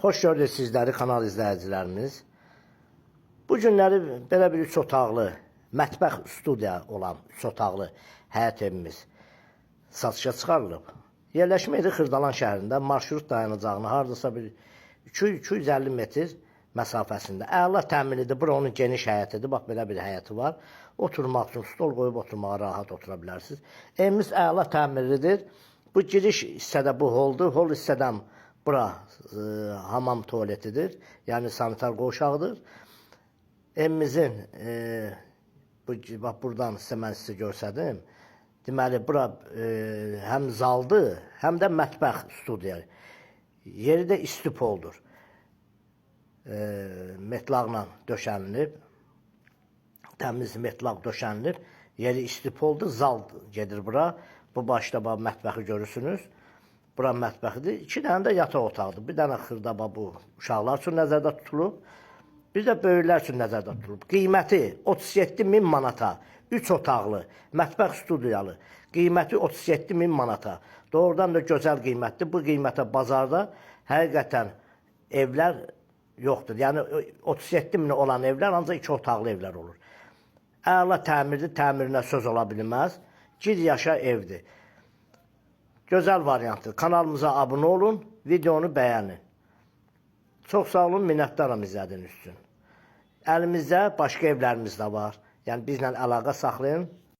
Xoş gördük sizləri kanal izləyicilərimiz. Bu günləri belə bir üç otaqlı, mətbəx studiya olan üç otaqlı həyət evimiz satışa çıxarılıb. Yerləşmə yeri Xırdalan şəhərində marşrut dayanacağına hardasa bir 200-250 metr məsafəsində. Əla təminlidir. Bura onun geniş həyətidir. Bax belə bir həyəti var. Oturmaq üçün stol qoyub oturmağa rahat otura bilərsiniz. Evimiz əla təmirlidir. Bu giriş hissədə bu holdur. Hol hissədən bura e, hamam tualetidir. Yəni sanitar qoşağıdır. Evimizin e, bu bax buradan mən sizə göstərdim. Deməli bura e, həm zaldır, həm də mətbəx studiya. Yeri də istipoldur. E, metlaqla döşənilib. Təmiz metlaq döşənilib. Yeri istipoldur, zal gedir bura. Bu başda bax mətbəxi görürsünüz. Bura mətbəxidir. İki dənə də yataq otağıdır. Bir dənə xırda bax bu uşaqlar üçün nəzərdə tutulub. Bir də böyüklər üçün nəzərdə tutulub. Qiyməti 37 min manata. 3 otaqlı, mətbəx studiyalı. Qiyməti 37 min manata. Doğrudan da gözəl qiymətdir. Bu qiymətə bazarda həqiqətən evlər yoxdur. Yəni 37 min olan evlər ancaq 2 otaqlı evlər olur. Əla təmirli, təmirinə söz ola bilməz. Gir yaşa evdir. Gözəl variantdır. Kanalımıza abunə olun, videonu bəyənin. Çox sağ olun, minnətdaram izlədiyiniz üçün. Əlimizdə başqa evlərimiz də var. Yəni bizlə əlaqə saxlayın.